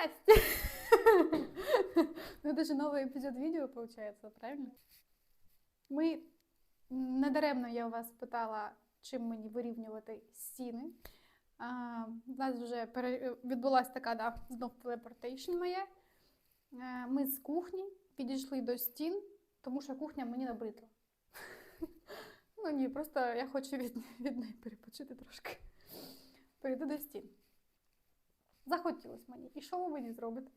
Здрасте! Ну, это же новый эпизод видео, получается, правильно? Ми недаремно я у вас питала, чим мені вирівнювати стіни. А, у нас вже пере... відбулася така да, знов телепортейшн моя. Е, Ми з кухні підійшли до стін, тому що кухня мені набридла. Ну ні, просто я хочу від, від неї перепочити трошки. Перейду до стін. Захотілось мені. І що ви мені зробите?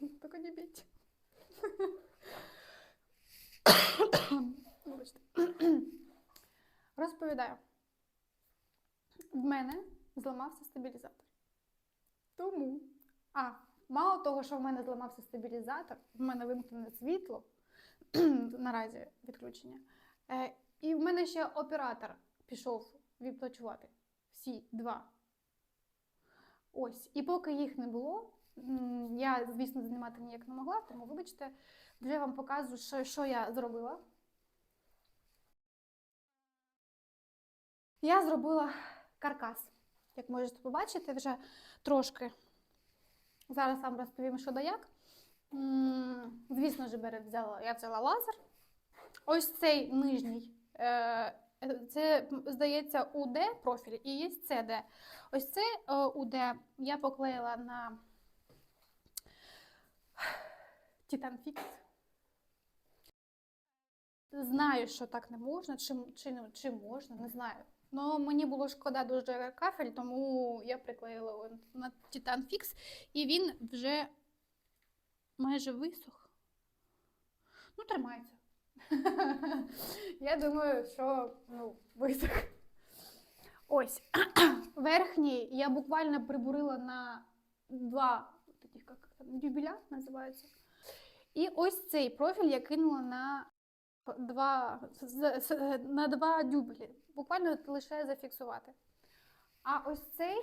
Тільки не бійте. Розповідаю. В мене зламався стабілізатор. Тому, а, мало того, що в мене зламався стабілізатор, в мене вимкнене світло, наразі відключення. Е, і в мене ще оператор пішов відпочивати. Всі два. Ось. І поки їх не було, я, звісно, знімати ніяк не могла, тому вибачте, вже вам покажу, що, що я зробила. Я зробила каркас. Як можете побачити, вже трошки. Зараз вам розповім, що да як. Звісно ж, я взяла лазер. Ось цей нижній. е, Це, здається, УД профіль і є ЦД. Ось це е, УД я поклеїла на Fix. Знаю, що так не можна, чи, чи, чи можна, не знаю. Ну, мені було шкода дуже кафель, тому я приклеїла його на Fix, і він вже майже висох. Ну, тримається. Я думаю, що ну, висох. Ось. Верхній я буквально прибурила на два таких, як там, називаються. І ось цей профіль я кинула на два, на два дюбелі. Буквально лише зафіксувати. А ось цей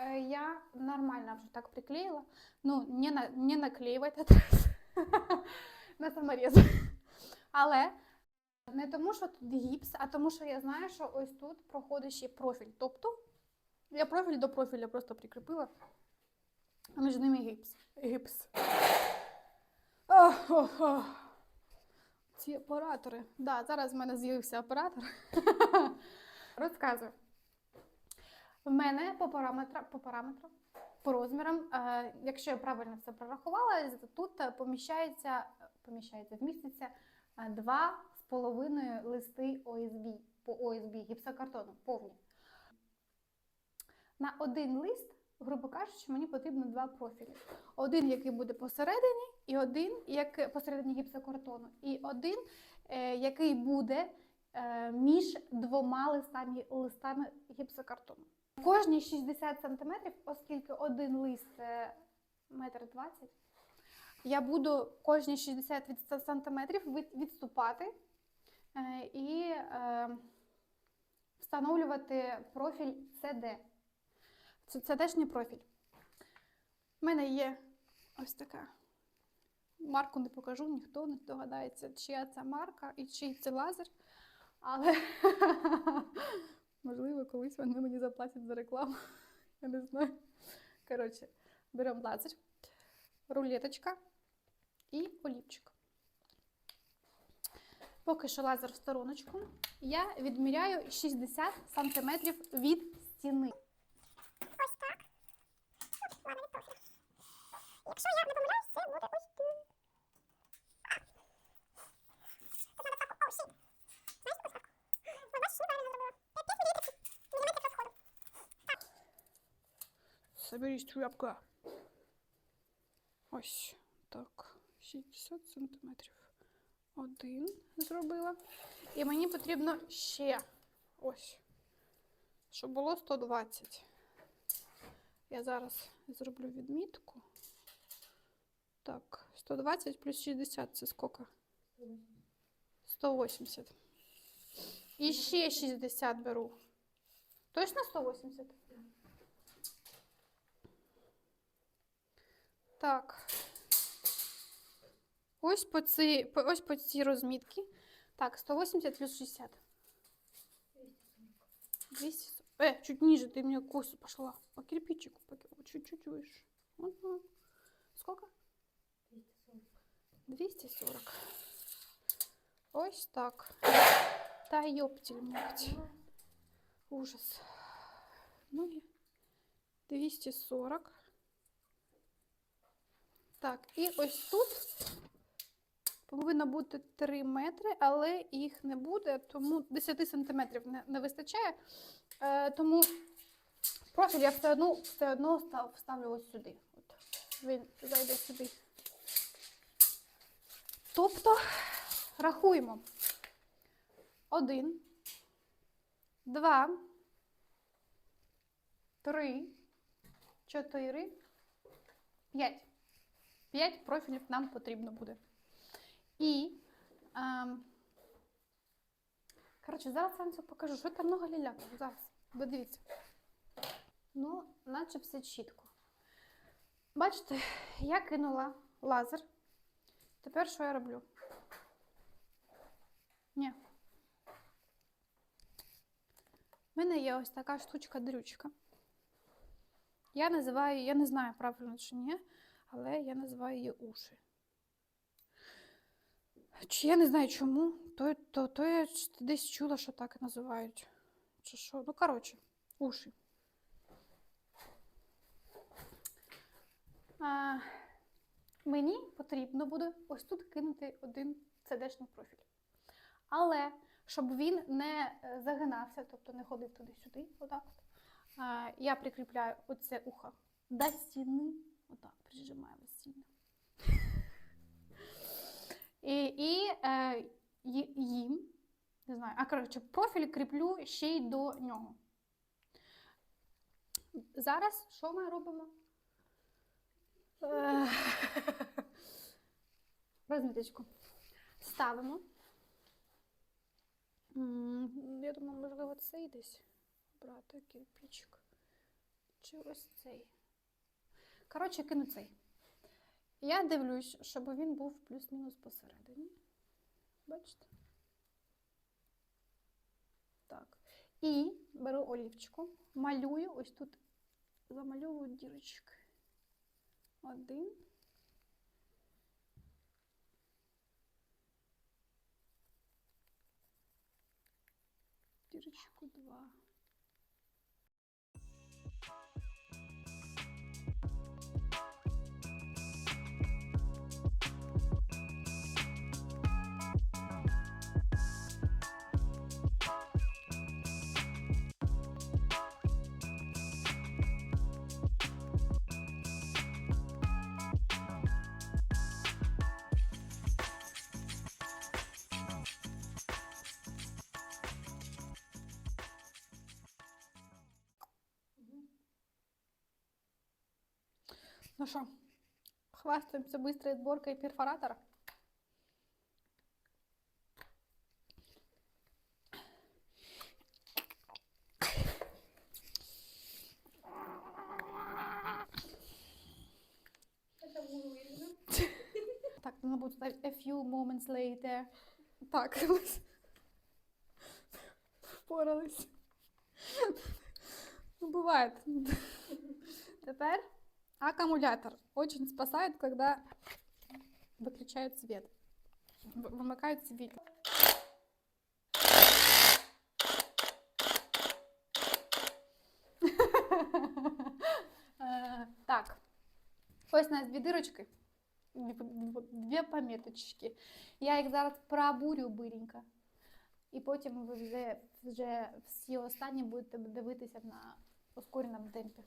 е, я нормально вже так приклеїла. Ну, не, на, не наклеювати на саморез. Але не тому, що тут гіпс, а тому, що я знаю, що ось тут проходить ще профіль. Тобто я профіль до профіля просто прикріпила, а між ними гіпс. гіпс. Ох, ох, ох. Ці оператори. Да, зараз в мене з'явився оператор. Розказую. В мене по параметрам, по параметрам, по розмірам, е, якщо я правильно все прорахувала, тут поміщається, поміщається, вміститься два з половиною листи ОСБ по ОСБ гіпсокартону повні. На один лист, грубо кажучи, мені потрібно два профілі. Один, який буде посередині, і один, як посередині гіпсокартону, і один, е, який буде е, між двома листами, листами гіпсокартону. Кожні 60 см, оскільки один лист це метр двадцять, я буду кожні 60 від- сантиметрів відступати е, і е, встановлювати профіль CD. Це, це теж не профіль. У мене є ось така. Марку не покажу, ніхто не здогадається, чия це марка і чий це лазер. Але можливо, колись вони мені заплатять за рекламу. Я не знаю. Коротше, беремо лазер, рулеточка і олівчик. Поки що лазер в стороночку, я відміряю 60 см від стіни. Ось так. Ладно. Якщо я не помиляюсь, це буде ось тут. Так, о. Знаєш, ось так. Ну, бачиш, неправильно зробила. 5 міліметрів, міліметрів розходу. Соберись, тряпка. Ось так. 60 сантиметрів. Один зробила. І мені потрібно ще ось. Щоб було 120. Я зараз зроблю відмітку. Так, 120 плюс 60 це скільки? 180. І ще 60 беру. Точно 180? Так. Ось по цій, по- ось по цій розмітці. Так, 180 плюс 60. 200. Э, чуть ниже, ты мне косу пошла. По кирпичику, по, ки- чуть-чуть выше. Мгм. Сколько? 240. Ось так. Та ёптель мать. Ужас. Ну і 240. Так, і ось тут повинно бути 3 метри, але їх не буде, тому 10 сантиметрів не, не вистачає. Е, тому профіль я все одно, все одно став, ставлю ось сюди. От. Він зайде сюди. Тобто рахуємо. Один, два, три, чотири, п'ять. П'ять профілів нам потрібно буде. І. ем, коротше, зараз я вам це покажу. Що там много ліляку? Зараз. Ви дивіться. Ну, наче все чітко. Бачите, я кинула лазер. Тепер що я роблю? Ні. У мене є ось така штучка-дрючка. Я називаю, я не знаю правильно чи ні, але я називаю її уші. Чи я не знаю чому, то, то, то я десь чула, що так і називають. Чи що? Ну, коротше, уші. А, мені потрібно буде ось тут кинути один CD-шний профіль. Але щоб він не е, загинався, тобто не ходив туди-сюди, отак. я прикріпляю оце ухо до стіни, отак, прижимаємо сильно. І, і е, їм, не знаю, а коротше, профіль кріплю ще й до нього. Зараз що ми робимо? Е, Розміточку. Ставимо. Я думаю, можливо, цей десь брати кирпичик. Чи ось цей. Коротше, кину цей. Я дивлюсь, щоб він був плюс-мінус посередині. Бачите? Так. І беру олівчику, малюю, ось тут замальовую дірочки. Один. Дірочку Ну что, хвастаемся быстрой сборкой перфоратора. Так, надо будет ставить a few moments later. Так, впорались. Ну, бывает. Теперь аккумулятор очень спасает, когда выключают свет. В- Вымыкают свет. Е, Так. Ось у нас дві дирочки. Дві, дві- дві пометочки. Я їх зараз пробурю биренько. І потім ви вже, вже всі останні будете дивитися на ускореному темпі.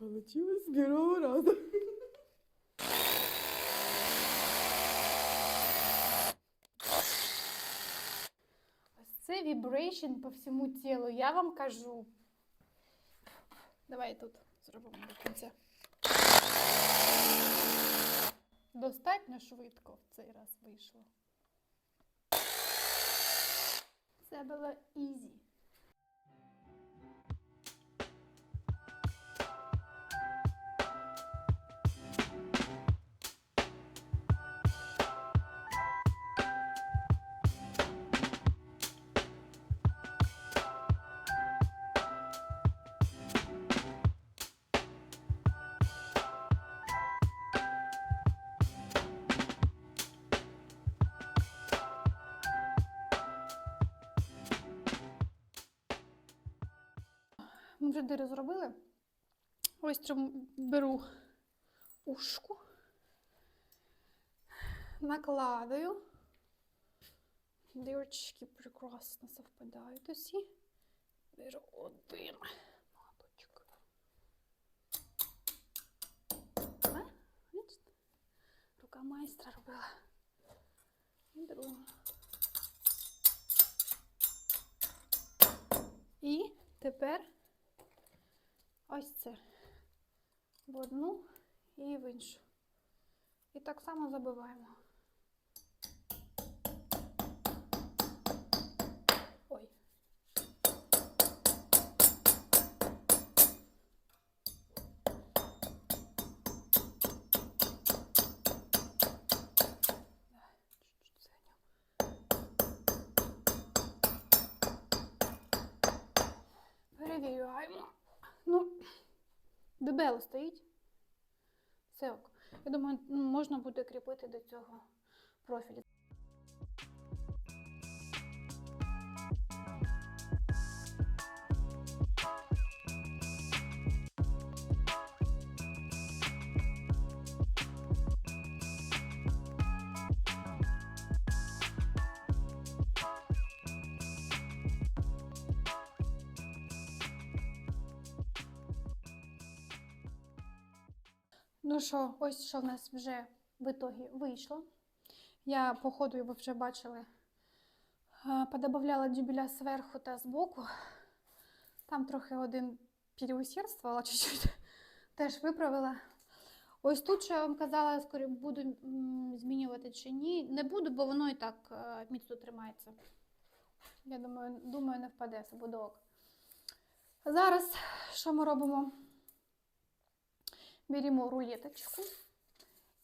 Получилось с первого раза. Ось це вібрейшн по всьому тілу. Я вам кажу. Давай тут зробимо до кінця. Достатньо швидко в цей раз вийшло. Це було ізі. Вже дири зробили. Ось трим- беру ушку, накладаю. Дірочки прекрасно совпадають усі. Беру один моточок. Рука майстра робила. І другу. І тепер ось це в одну і в іншу. І так само забиваємо. Дебело стоїть. Все ок. Я думаю, можна буде кріпити до цього профіль. Ну що, ось що в нас вже в ітогі вийшло. Я, по ходу, ви вже бачили, подобавляла дюбеля зверху та збоку. Там трохи один переусердствувала чуть-чуть, теж виправила. Ось тут, що я вам казала, скорі буду змінювати чи ні. Не буду, бо воно і так е, міцно тримається. Я думаю, думаю, не впаде, це буде ок. Зараз що ми робимо? Беремо рулеточку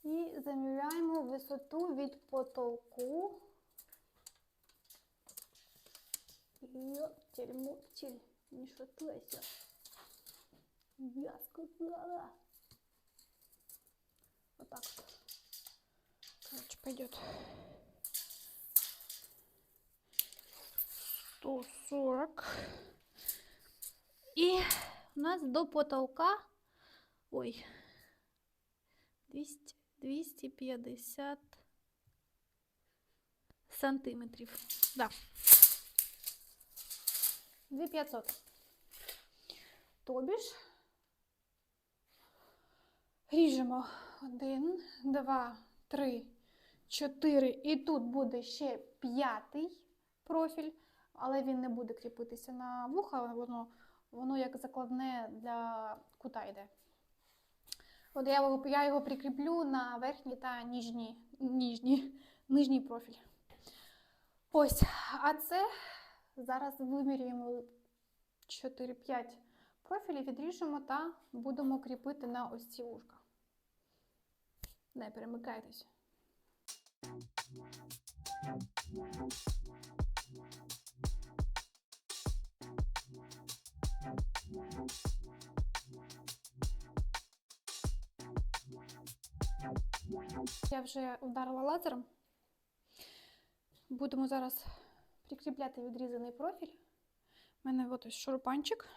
і заміряємо висоту від потолку. Йоптель, моптель, не шатайся. Я сказала. Вот так. Короче, пойдет. 140. И у нас до потолка Ой. 200, 250 сантиметрів. Да. 2500. Тобі ж ріжемо 1, 2, 3, 4. І тут буде ще п'ятий профіль, але він не буде кріпитися на вуха, воно, воно як закладне для кута йде. От я його, я його прикріплю на верхній та ніжній, ніжній, нижній профіль. Ось, а це зараз вимірюємо 4-5 профілів, відріжемо та будемо кріпити на ось ці ушка. Не перемикайтесь. Я вже вдарила лазером. Будемо зараз прикріпляти відрізаний профіль. У мене от ось шурупанчик.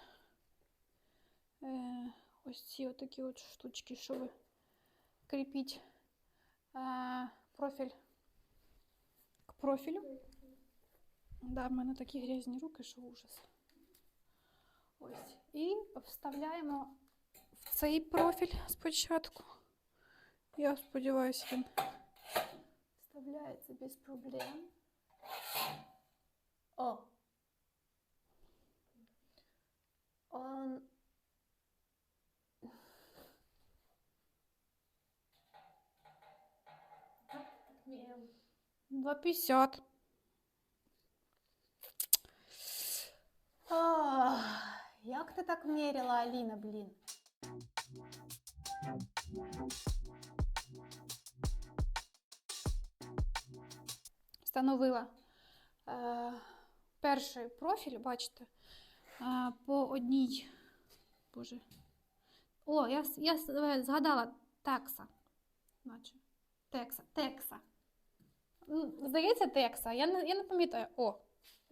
Е, ось ці отакі от штучки, щоб кріпіть е, профіль к профілю. Да, в мене такі грязні руки, що ужас. Ось. І вставляємо в цей профіль спочатку. Я сподіваюся, він вставляється без проблем. О! Он... Два пятьдесят. Як ти так міряла, Аліна, блін? Встановила е, перший профіль, бачите, е, по одній. Боже. О, я, я згадала такса. Наче. Текса. Текса. Здається, текса. Я не, я не пам'ятаю. О,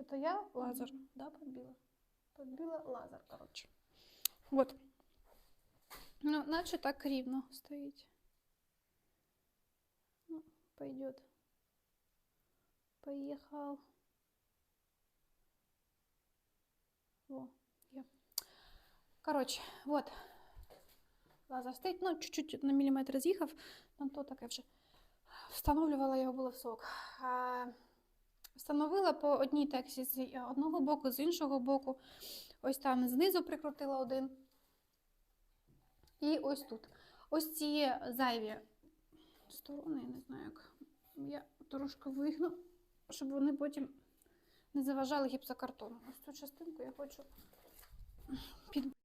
це я лазер. Да, подбила. Подбила лазер, коротше. Вот. Ну, наче так рівно стоїть. Ну, пойдет. Поехал. Во, є. Коротше, вот. Лазер стоїть, ну, чуть-чуть на міліметр з'їхав, ну то таке вже. Встановлювала його було в сок. Встановила по одній тексі з одного боку, з іншого боку. Ось там знизу прикрутила один. І ось тут. Ось ці зайві сторони, я не знаю як. Я трошки вигну, щоб вони потім не заважали гіпсокартону. Ось цю частинку я хочу під.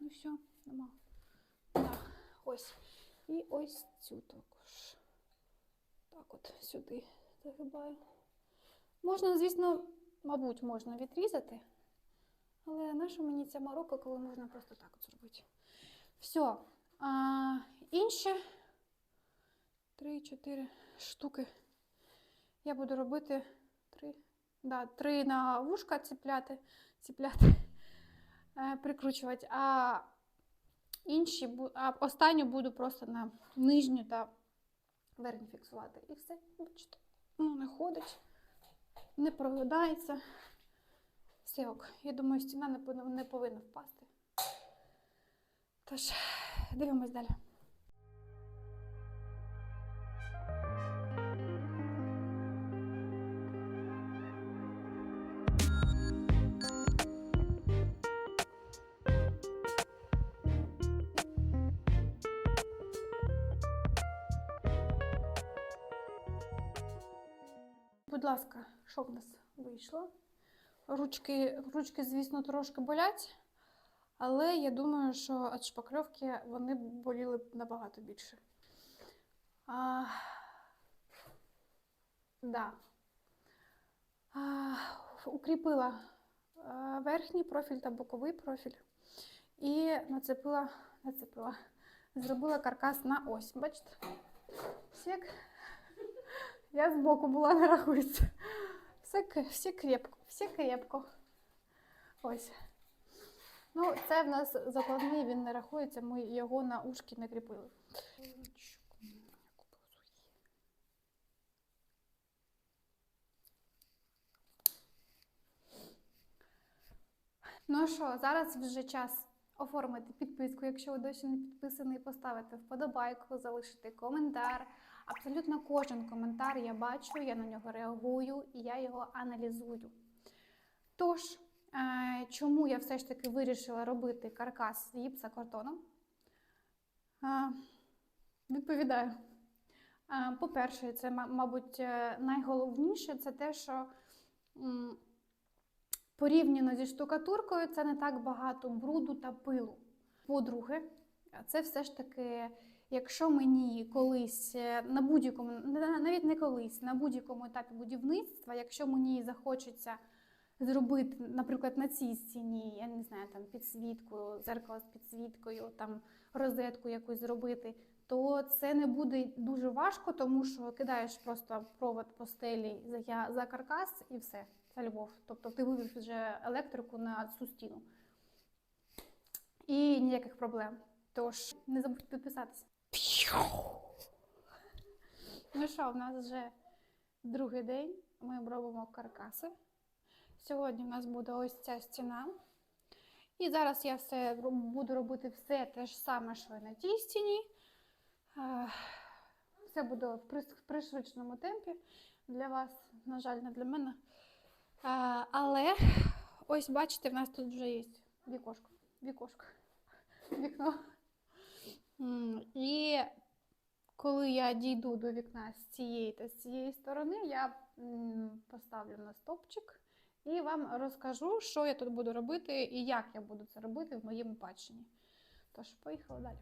Ну все, нема. Так, ось. І ось цю також. Так от сюди загибаю. Можна, звісно, мабуть, можна відрізати. Але нащо мені ця морока, коли можна просто так от зробити? Все. А, інші 3-4 штуки. Я буду робити три, да, три на вушка ціпляти, ціпляти е, прикручувати, а інші а останню буду просто на нижню та верхню фіксувати. І все, бачите, ну не ходить, не прогинається. Все ок. Я думаю, стіна не повинна впасти. Тож, дивимось далі. Будь ласка, що в нас вийшло? Ручки, ручки, звісно, трошки болять, але я думаю, що від шпакльовки вони боліли б набагато більше. А, да. А, укріпила верхній профіль та боковий профіль і нацепила, нацепила, зробила каркас на ось. Бачите? Сек. Я збоку була, не рахується. Все, все крепко, все крепко. Ось. Ну, це в нас закладний, він не рахується, ми його на ушки не кріпили. Ну що, зараз вже час оформити підписку, якщо ви досі не підписаний, поставити вподобайку, залишити коментар. Абсолютно кожен коментар я бачу, я на нього реагую і я його аналізую. Тож, чому я все ж таки вирішила робити каркас з гіпсокартоном? Е, Відповідаю. Е, По-перше, це, мабуть, е, найголовніше це те, що порівняно зі штукатуркою це не так багато бруду та пилу. По-друге, це все ж таки, якщо мені колись е, на будь-якому, навіть не колись, на будь-якому етапі будівництва, якщо мені захочеться зробити, наприклад, на цій стіні, я не знаю, там підсвітку, зеркало з підсвіткою, там розетку якусь зробити, то це не буде дуже важко, тому що кидаєш просто провод по стелі за, за каркас і все. Це любов. Тобто ти вивів вже електрику на цю стіну. І ніяких проблем. Тож не забудь підписатися. Ну що, в нас вже другий день. Ми робимо каркаси. Сьогодні в нас буде ось ця стіна. І зараз я все буду робити все те ж саме, що і на тій стіні. Е, Все буде в пришвидшеному темпі для вас, на жаль, не для мене. Але ось бачите, в нас тут вже є вікошко. Вікошко. Вікно. І коли я дійду до вікна з цієї та з цієї сторони, я поставлю на стопчик і вам розкажу, що я тут буду робити і як я буду це робити в моєму баченні. Тож, поїхали далі.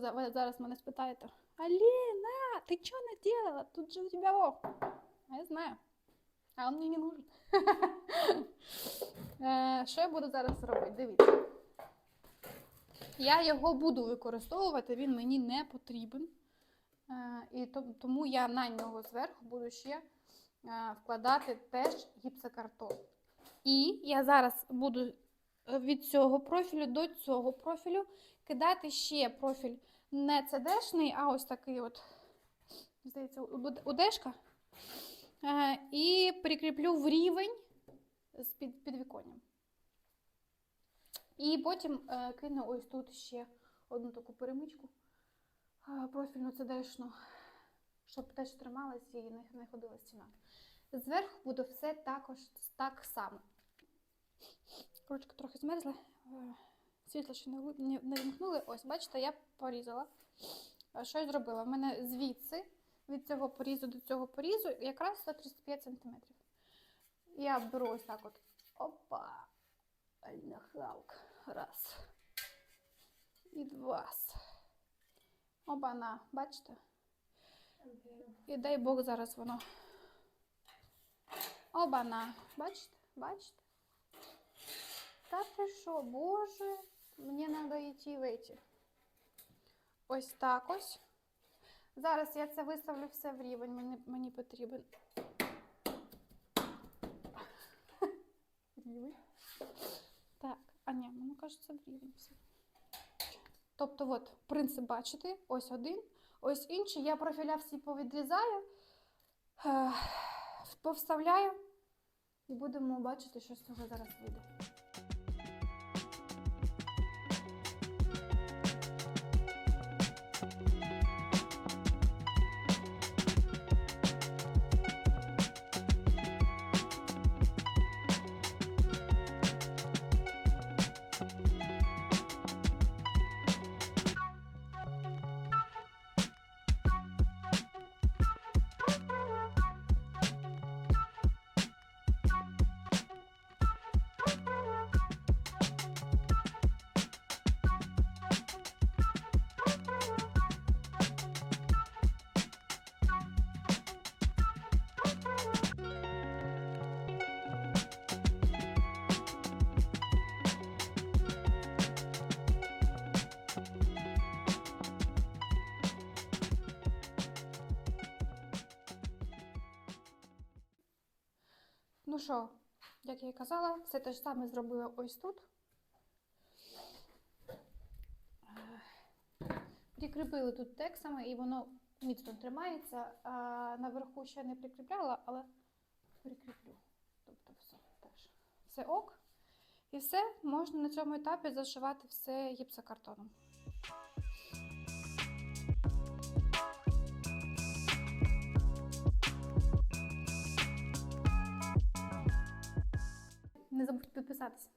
Ви зараз мене спитаєте, Аліна, ти чого не делала? Тут же у тебе о. А я знаю. А он мені не нужен. Е, Що я буду зараз робити? Дивіться. Я його буду використовувати, він мені не потрібен. Е, І тому я на нього зверху буду ще е, вкладати теж гіпсокартон. І я зараз буду від цього профілю до цього профілю кидати ще профіль не CD-шний, а ось такий от, здається, удешка. Е, І прикріплю в рівень з під, підвіконням. І потім е, кину ось тут ще одну таку перемичку е, профільну CD-шну, щоб теж трималась і не ходила стіна. Зверху буде все також так само. Ручка трохи змерзла. е, Світло ще не, ви- не, не вимкнули. Ось, бачите, я порізала. А Що я зробила? У мене звідси, від цього порізу до цього порізу, якраз 135 см. Я беру ось так от. Опа! Нахалк. Раз. І два. Опа-на, бачите? І дай Бог зараз воно. Оба-на. Бачите? Бачите? Та ти що, боже, мені треба йти в эти. Ось так ось. Зараз я це виставлю все в рівень, мені, мені потрібен. Рівень. Так, а ні, мені кажеться, в рівень все. Тобто, от, принцип бачите, ось один, ось інший. Я профіля всі повідрізаю, е, повставляю і будемо бачити, що з цього зараз вийде. Ну що, як я і казала, все те ж саме зробила ось тут. Е, Прикріпили тут текстами, і воно міцно тримається. А наверху ще не прикріпляла, але прикріплю. Тобто все теж. Все ок. І все, можна на цьому етапі зашивати все гіпсокартоном. Не забудьте підписатися.